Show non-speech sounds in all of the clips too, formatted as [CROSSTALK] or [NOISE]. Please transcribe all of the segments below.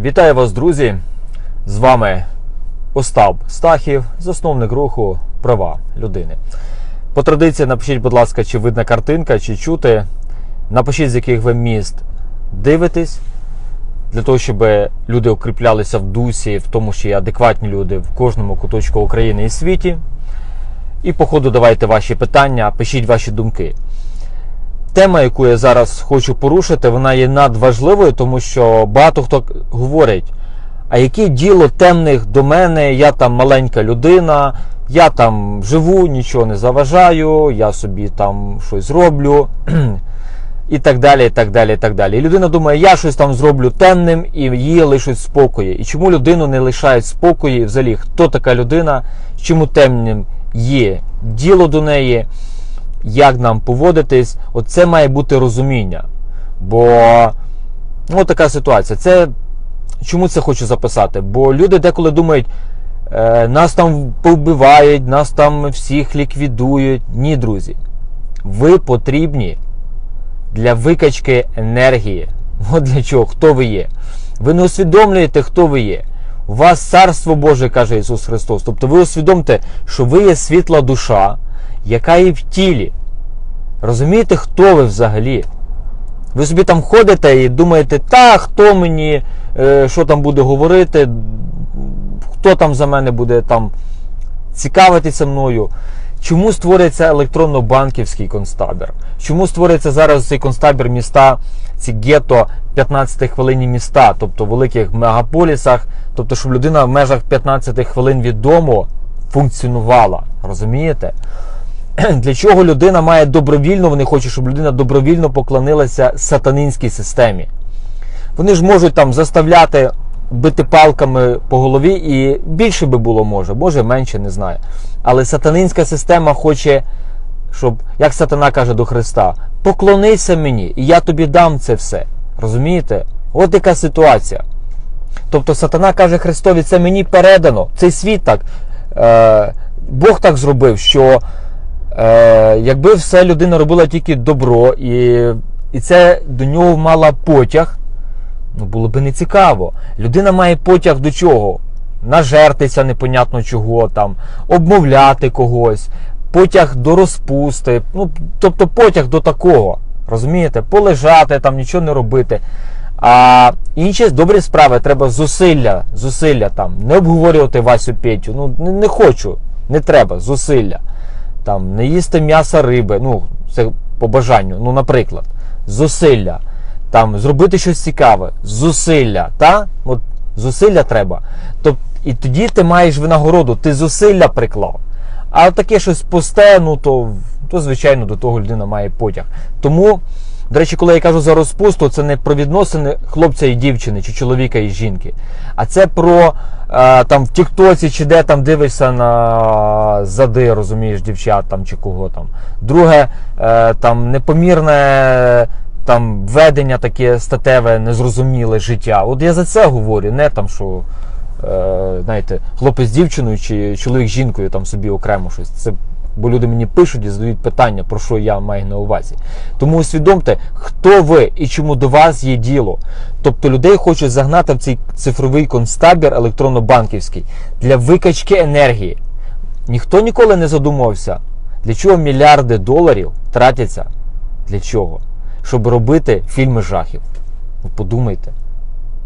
Вітаю вас, друзі! З вами Остап Стахів, засновник руху Права людини. По традиції напишіть, будь ласка, чи видна картинка, чи чути. Напишіть, з яких ви міст дивитесь, для того, щоб люди укріплялися в дусі, в тому, що є адекватні люди в кожному куточку України і світі. І по ходу давайте ваші питання, пишіть ваші думки. Тема, яку я зараз хочу порушити, вона є надважливою, тому що багато хто говорить, а яке діло темних до мене, я там маленька людина, я там живу, нічого не заважаю, я собі там щось зроблю. [CLEARS THROAT] І так далі, і так далі, і так далі. І людина думає, я щось там зроблю темним і її лишать в спокої. І чому людину не лишають? І Взагалі, хто така людина, чому темним є діло до неї, як нам поводитись? Оце має бути розуміння. Бо ну, така ситуація. Це чому це хочу записати? Бо люди деколи думають, е, нас там повбивають, нас там всіх ліквідують. Ні, друзі. Ви потрібні для викачки енергії. [LAUGHS] От для чого, хто ви є. Ви не усвідомлюєте, хто ви є. У вас царство Боже, каже Ісус Христос. Тобто ви усвідомте, що ви є світла душа, яка є в тілі. Розумієте, хто ви взагалі? Ви собі там ходите і думаєте, та хто мені, е, що там буде говорити, хто там за мене буде там цікавитися мною. Чому створюється електронно-банківський концтабір? Чому створюється зараз цей концтабір міста, ці гетто 15 хвилинні міста, тобто в великих мегаполісах, тобто, щоб людина в межах 15 хвилин від дому функціонувала. Розумієте? [CLEARS THROAT] Для чого людина має добровільно, вони хочуть, щоб людина добровільно поклонилася сатанинській системі. Вони ж можуть там заставляти бити палками по голові, і більше би було може, може менше, не знаю. Але сатанинська система хоче, щоб, як сатана каже до Христа, поклонися мені, і я тобі дам це все. Розумієте? От яка ситуація. Тобто сатана каже Христові, це мені передано. Цей світ так. Е, Бог так зробив, що е, якби все людина робила тільки добро, і, і це до нього мала потяг, ну було би не цікаво. Людина має потяг до чого? Нажертися непонятно чого там, обмовляти когось, потяг до розпусти, ну, тобто потяг до такого. Розумієте? Полежати, там нічого не робити. А інші добрі справи треба зусилля, зусилля там, не обговорювати Васю Петю. Ну не, не хочу, не треба, зусилля. Там, не їсти м'яса риби, ну, це по бажанню, ну, наприклад, зусилля. Там, зробити щось цікаве, зусилля, та? От зусилля треба. Тоб, і тоді ти маєш винагороду, ти зусилля приклав. А таке щось пусте, ну то, то звичайно до того людина має потяг. Тому, до речі, коли я кажу за розпусту, це не про відносини хлопця і дівчини, чи чоловіка і жінки. А це про е, там в Тіктоці, чи де там дивишся на зади, розумієш, дівчат там чи кого там. Друге, е, там непомірне. Там ведення таке статеве, незрозуміле життя. От я за це говорю, не там, що е, знаєте, хлопець з дівчиною чи чоловік з жінкою там собі окремо щось. Це бо люди мені пишуть і задають питання, про що я маю на увазі. Тому усвідомте, хто ви і чому до вас є діло. Тобто людей хочуть загнати в цей цифровий концтабір електронно-банківський для викачки енергії. Ніхто ніколи не задумався, для чого мільярди доларів тратяться. Для чого? Щоб робити фільми жахів. Ви подумайте.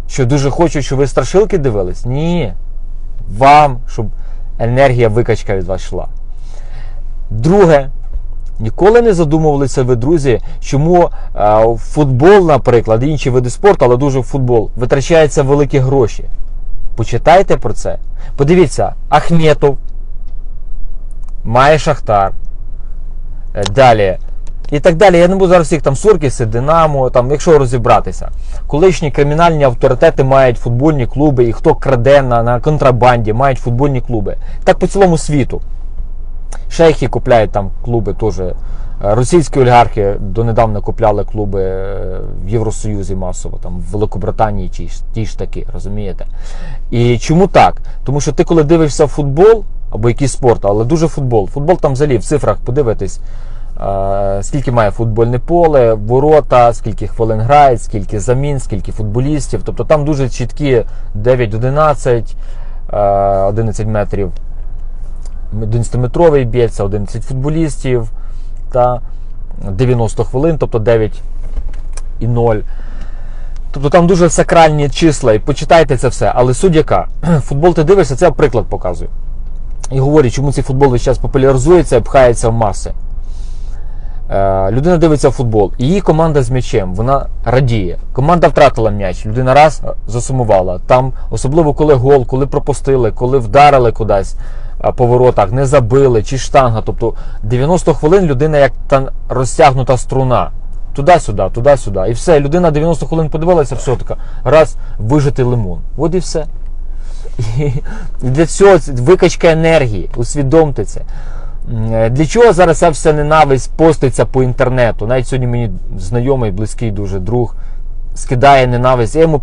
Що дуже хочу, щоб ви страшилки дивились? Ні. Вам, щоб енергія викачка від вас йшла. Друге, ніколи не задумувалися ви, друзі, чому е, футбол, наприклад, інші види спорту, але дуже футбол, витрачаються великі гроші. Почитайте про це. Подивіться, Ахметов має Шахтар. Е, Далі. І так далі. Я не буду зараз всіх там Суркіси, Динамо, там, якщо розібратися. Колишні кримінальні авторитети мають футбольні клуби, і хто краде на, на контрабанді, мають футбольні клуби. Так по цілому світу. Шейхи купляють там клуби теж. Е, Російські олігархи донедавна купляли клуби е, в Євросоюзі масово, там в Великобританії ті ж, ті ж таки, розумієте? І чому так? Тому що ти, коли дивишся футбол або якийсь спорт, але дуже футбол, футбол там взагалі в цифрах подивитись. е, скільки має футбольне поле, ворота, скільки хвилин грають, скільки замін, скільки футболістів. Тобто там дуже чіткі 9-11, е, 11 метрів 11-метровий б'ється, 11 футболістів та 90 хвилин, тобто 9 і 0. Тобто там дуже сакральні числа, і почитайте це все. Але суть яка, [CLEARS THROAT] футбол ти дивишся, це приклад показую. І говорю, чому цей футбол весь час популяризується і пхається в маси. Е, людина дивиться футбол, її команда з м'ячем, вона радіє. Команда втратила м'яч, людина раз е, засумувала. Там, особливо коли гол, коли пропустили, коли вдарили кудись е, по воротах, не забили чи штанга. Тобто 90 хвилин людина як та розтягнута струна. Туди-сюди, туди-сюди. І все, людина 90 хвилин подивилася, все така, раз вижити лимон. От і все. І для цього викачка енергії, усвідомте це. Е, Для чого зараз ця вся ненависть поститься по інтернету? Навіть сьогодні мені знайомий, близький дуже друг скидає ненависть. Я йому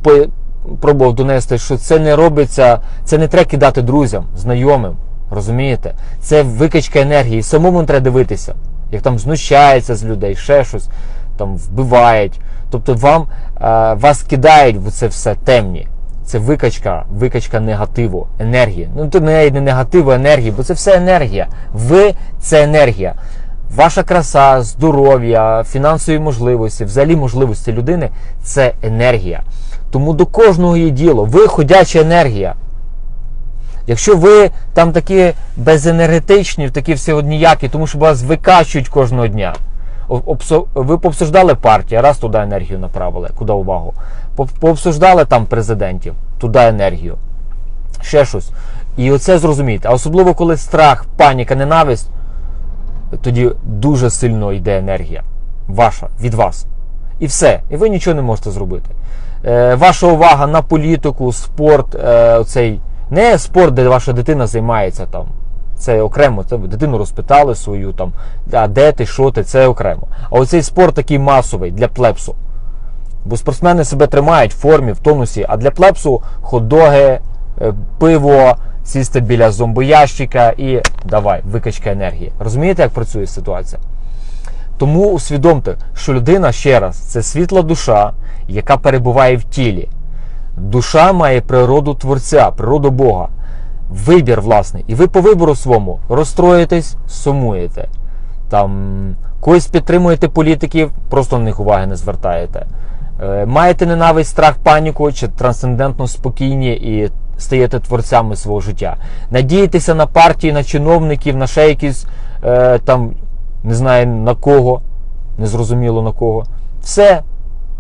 пробував донести, що це не робиться, це не треба кидати друзям, знайомим. Розумієте? Це викачка енергії. Самому треба дивитися, як там знущається з людей, ще щось, там вбивають. Тобто вам е, вас кидають в це все темні. Це викачка, викачка негативу, енергії. Ну то не, не негативу, енергії, бо це все енергія. Ви це енергія. Ваша краса, здоров'я, фінансові можливості, взагалі можливості людини це енергія. Тому до кожного є діло. Ви ходяча енергія. Якщо ви там такі безенергетичні, такі всі одніякі, тому що вас викачують кожного дня. Ви пообсуждали партію, раз туди енергію направили, куди увагу. Пообсуждали там президентів, туди енергію. Ще щось. І оце зрозумієте. А особливо, коли страх, паніка, ненависть, тоді дуже сильно йде енергія. Ваша, від вас. І все. І ви нічого не можете зробити. Е, ваша увага на політику, спорт, е, оцей, не спорт, де ваша дитина займається там. Це окремо, це дитину розпитали свою там, а де ти, що ти, це окремо. А оцей спорт такий масовий для плепсу. Бо спортсмени себе тримають в формі, в тонусі, а для плепсу хот-доги, е, пиво, сісти біля зомбоящика і давай, викачка енергії. Розумієте, як працює ситуація? Тому усвідомте, що людина ще раз це світла душа, яка перебуває в тілі. Душа має природу творця, природу Бога. Вибір власний. І ви по вибору своєму розстроїтесь, сумуєте. Там когось підтримуєте політиків, просто на них уваги не звертаєте. Е, Маєте ненависть, страх, паніку чи трансцендентно спокійні і стаєте творцями свого життя. Надієтеся на партії, на чиновників, на ще якісь е, там, не знаю на кого, незрозуміло на кого. Все.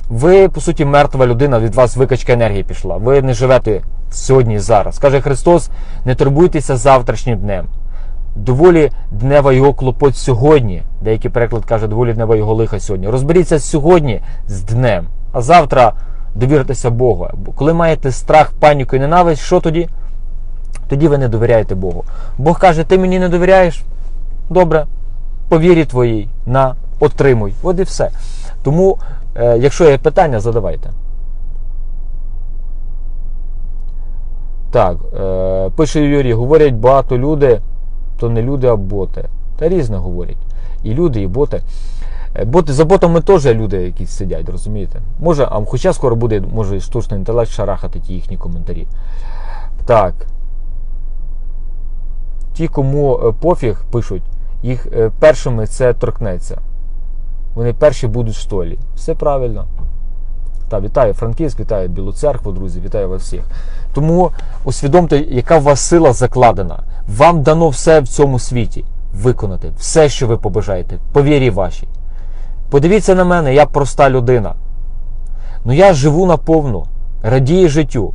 Ви, по суті, мертва людина, від вас викачка енергії пішла. Ви не живете сьогодні і зараз. Каже Христос: не турбуйтеся завтрашнім днем. Доволі днева його клопот сьогодні. Деякий переклад каже, доволі днева його лиха сьогодні. Розберіться сьогодні з днем, а завтра довіртеся Богу. Бо коли маєте страх, паніку і ненависть, що тоді? Тоді ви не довіряєте Богу. Бог каже, ти мені не довіряєш? Добре, по вірі твоїй, на, отримуй. От і все. Тому, якщо є питання, задавайте. Так, е, пише Юрій, говорять багато люди, то не люди, а боти. Та різне говорять. І люди, і боти. Е, Боти, за ботами теж люди якісь сидять, розумієте? Може, а хоча скоро буде, може, штучний інтелект шарахати ті їхні коментарі. Так. Ті, кому е, пофіг пишуть, їх е, першими це торкнеться. Вони перші будуть в столі. Все правильно. Та, вітаю Франківськ, вітаю Білу церкву, друзі, вітаю вас всіх. Тому усвідомте, яка у вас сила закладена. Вам дано все в цьому світі виконати, все, що ви побажаєте, по вірі вашій. Подивіться на мене, я проста людина. Ну я живу наповну, радію життю.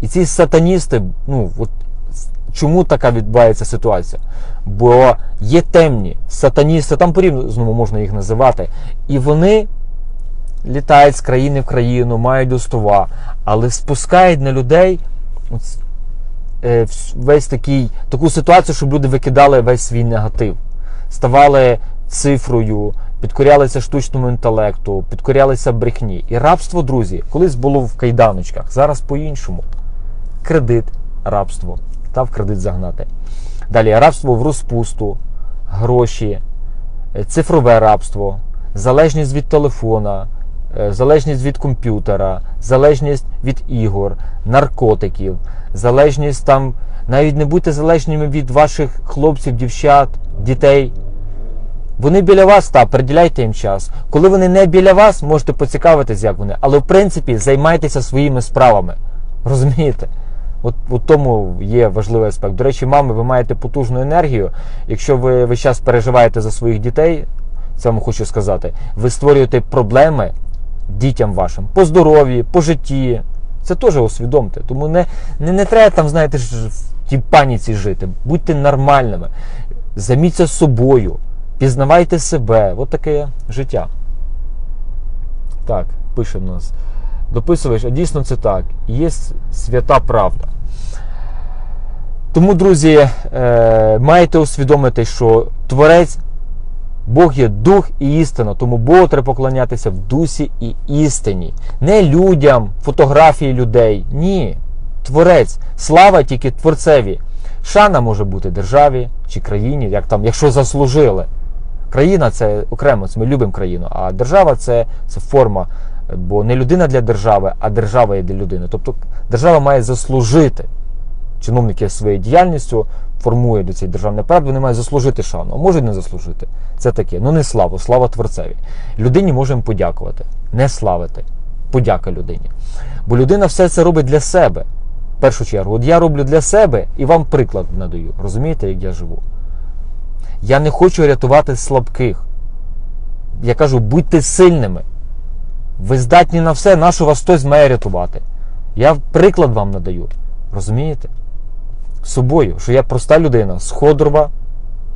І ці сатаністи, ну, от чому така відбувається ситуація? Бо є темні сатаністи, там по-різному можна їх називати, і вони літають з країни в країну, мають острова, але спускають на людей е, весь такий, таку ситуацію, щоб люди викидали весь свій негатив, ставали цифрою, підкорялися штучному інтелекту, підкорялися брехні. І рабство, друзі, колись було в кайданочках, зараз по-іншому. Кредит, рабство, та в кредит загнати. Далі рабство в розпусту, гроші, е, цифрове рабство, залежність від телефона, е, залежність від комп'ютера, залежність від ігор, наркотиків, залежність там. Навіть не будьте залежними від ваших хлопців, дівчат, дітей. Вони біля вас, так, приділяйте їм час. Коли вони не біля вас, можете поцікавитись, як вони. Але в принципі займайтеся своїми справами. Розумієте? От у тому є важливий аспект. До речі, мами, ви маєте потужну енергію. Якщо ви весь час переживаєте за своїх дітей, це вам хочу сказати, ви створюєте проблеми дітям вашим по здоров'ю, по житті. Це теж усвідомте. Тому не, не, не треба там, знаєте, в тій паніці жити. Будьте нормальними. Займіться собою. Пізнавайте себе. От таке життя. Так, пише в нас. Дописуєш, а дійсно це так. Є свята правда. Тому, друзі, е, маєте усвідомити, що Творець, Бог є дух і істина, тому Богу треба поклонятися в дусі і істині. Не людям, фотографії людей. Ні. Творець. Слава тільки Творцеві. Шана може бути державі чи країні, як там, якщо заслужили. Країна це окремо, це ми любимо країну, а держава це, це форма. Бо не людина для держави, а держава є для людини. Тобто держава має заслужити. Чиновники своєю діяльністю формують до цієї державної правди, вони мають заслужити шану, а можуть не заслужити. Це таке. Ну не славу, слава Творцеві. Людині можемо подякувати, не славити. Подяка людині. Бо людина все це робить для себе. В першу чергу, от я роблю для себе і вам приклад надаю. Розумієте, як я живу? Я не хочу рятувати слабких. Я кажу, будьте сильними. Ви здатні на все, на що вас хтось має рятувати. Я приклад вам надаю. Розумієте? З собою, що я проста людина з Ходорова,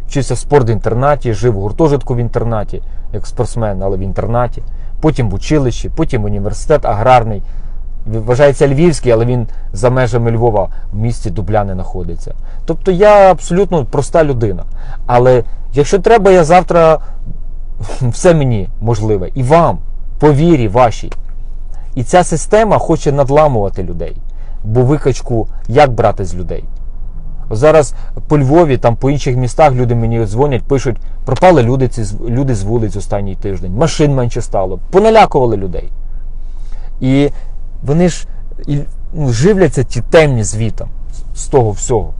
вчився в спортінтернаті, жив в гуртожитку в інтернаті, як спортсмен, але в інтернаті, потім в училищі, потім університет аграрний. Вважається Львівський, але він за межами Львова в місті Дубляни знаходиться. Тобто я абсолютно проста людина. Але якщо треба, я завтра [LAUGHS] все мені можливе. І вам, по вірі вашій. І ця система хоче надламувати людей. Бо викачку як брати з людей? Зараз по Львові, там по інших містах люди мені дзвонять, пишуть, пропали люди, ці, люди з вулиць останній тиждень, машин менше стало, поналякували людей. І вони ж і, ну, живляться ті темні звітом з того всього.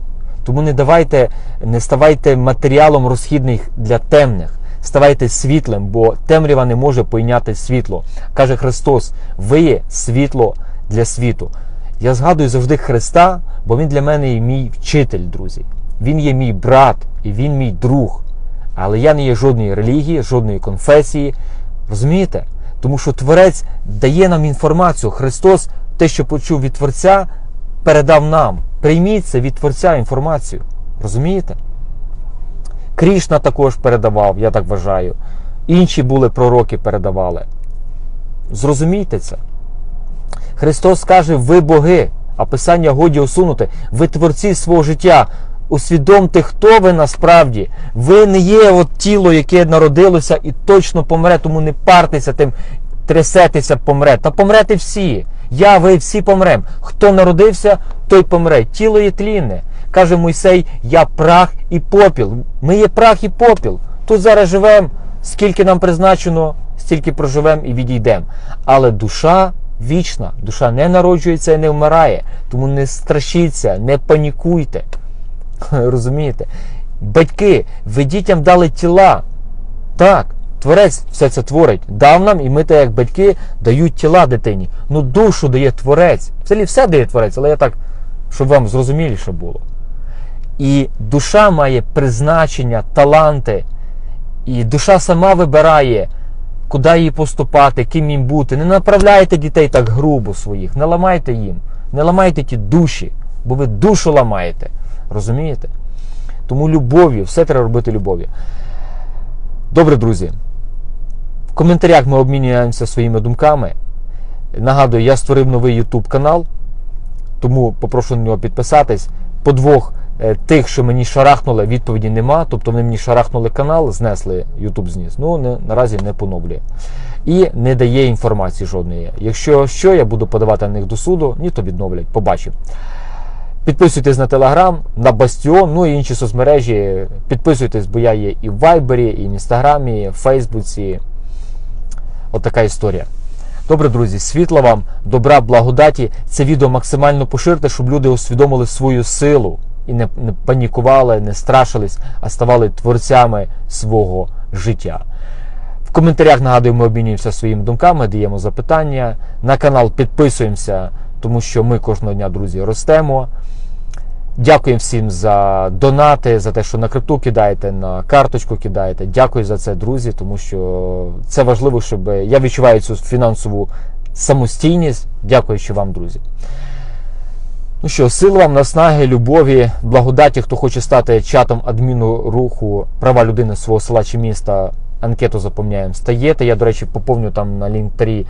Тому не давайте, не ставайте матеріалом розхідних для темних. Ставайте світлим, бо темрява не може пойняти світло. Каже Христос: ви є світло для світу. Я згадую завжди Христа, бо Він для мене є мій вчитель, друзі. Він є мій брат і він мій друг. Але я не є жодної релігії, жодної конфесії. Розумієте? Тому що Творець дає нам інформацію. Христос, те, що почув від Творця, передав нам. Прийміть це від Творця інформацію. Розумієте? Крішна також передавав, я так вважаю. Інші були пророки передавали. Зрозумійте це. Христос каже, ви боги, а Писання годі усунути, ви творці свого життя. Усвідомте, хто ви насправді. Ви не є от тіло, яке народилося і точно помре, тому не партеся тим, трясетеся, помре. Та помрете всі. Я, ви всі помрем. Хто народився, той помре. Тіло є тлінне. Каже Мойсей, я прах і попіл. Ми є прах і попіл. Тут зараз живемо, скільки нам призначено, стільки проживемо і відійдемо. Але душа вічна, душа не народжується і не вмирає. Тому не страшіться, не панікуйте. [LAUGHS] Розумієте? Батьки, ви дітям дали тіла. Так, творець все це творить. Дав нам, і ми, так як батьки, дають тіла дитині. Ну, душу дає творець. Взагалі все дає творець, але я так, щоб вам зрозуміліше було. І душа має призначення, таланти. І душа сама вибирає, куди їй поступати, ким їм бути. Не направляйте дітей так грубо своїх, не ламайте їм, не ламайте ті душі, бо ви душу ламаєте. Розумієте? Тому любов'ю, все треба робити любов'ю. Добре, друзі. В коментарях ми обмінюємося своїми думками. Нагадую, я створив новий YouTube канал, тому попрошу на нього підписатись. По двох тих, що мені шарахнули, відповіді нема. Тобто вони мені шарахнули канал, знесли, YouTube зніс. Ну, не, наразі не поновлює. І не дає інформації жодної. Якщо що, я буду подавати на них до суду, ні, то відновлять. Побачимо. Підписуйтесь на Телеграм, на Бастіон, ну і інші соцмережі. Підписуйтесь, бо я є і в Вайбері, і в Інстаграмі, і в Фейсбуці. От така історія. Добре, друзі, світла вам, добра, благодаті. Це відео максимально поширте, щоб люди усвідомили свою силу і не, не панікували, не страшились, а ставали творцями свого життя. В коментарях нагадую, ми обмінюємося своїми думками, даємо запитання. На канал підписуємося, тому що ми кожного дня, друзі, ростемо. Дякуємо всім за донати, за те, що на крипту кидаєте, на карточку кидаєте. Дякую за це, друзі, тому що це важливо, щоб я відчуваю цю фінансову самостійність. Дякуючи вам, друзі. Ну що, сил вам, наснаги, любові, благодаті, хто хоче стати чатом адміну руху права людини свого села чи міста, анкету заповняємо. Стаєте. Я, до речі, поповню там на лінктарі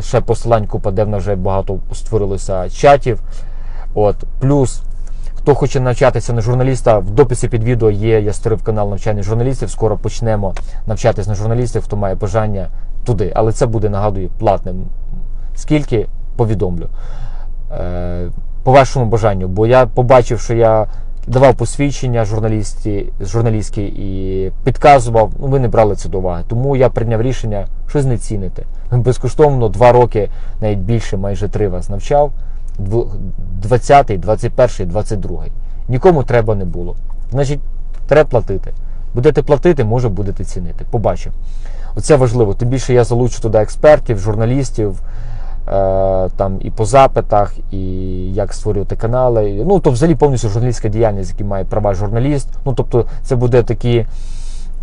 ще посилань купа, де вже багато створилося чатів. От, плюс, хто хоче навчатися на журналіста, в дописі під відео є, я створив канал навчання журналістів. Скоро почнемо навчатись на журналістів, хто має бажання туди. Але це буде, нагадую, платним. Скільки повідомлю. Е, по вашому бажанню, бо я побачив, що я давав посвідчення журналістські і підказував, ну ви не брали це до уваги. Тому я прийняв рішення щось не цінити. Безкоштовно два роки, навіть більше, майже три вас навчав. 20, 21, 22. Нікому треба не було. Значить, треба платити. Будете платити, може будете цінити. Побачимо. Оце важливо. Тим більше я залучу туди експертів, журналістів. Е, там і по запитах, і як створювати канали. Ну, то взагалі повністю журналістська діяльність, які має права журналіст. Ну, тобто, це буде такі,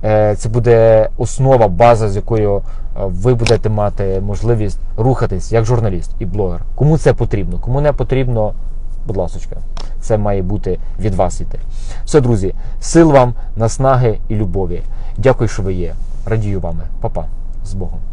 е, це буде основа, база, з якою е, ви будете мати можливість рухатись як журналіст і блогер. Кому це потрібно? Кому не потрібно, будь ласочка, це має бути від вас іти. Все, друзі, сил вам, наснаги і любові. Дякую, що ви є. Радію вами. Па-па. З Богом.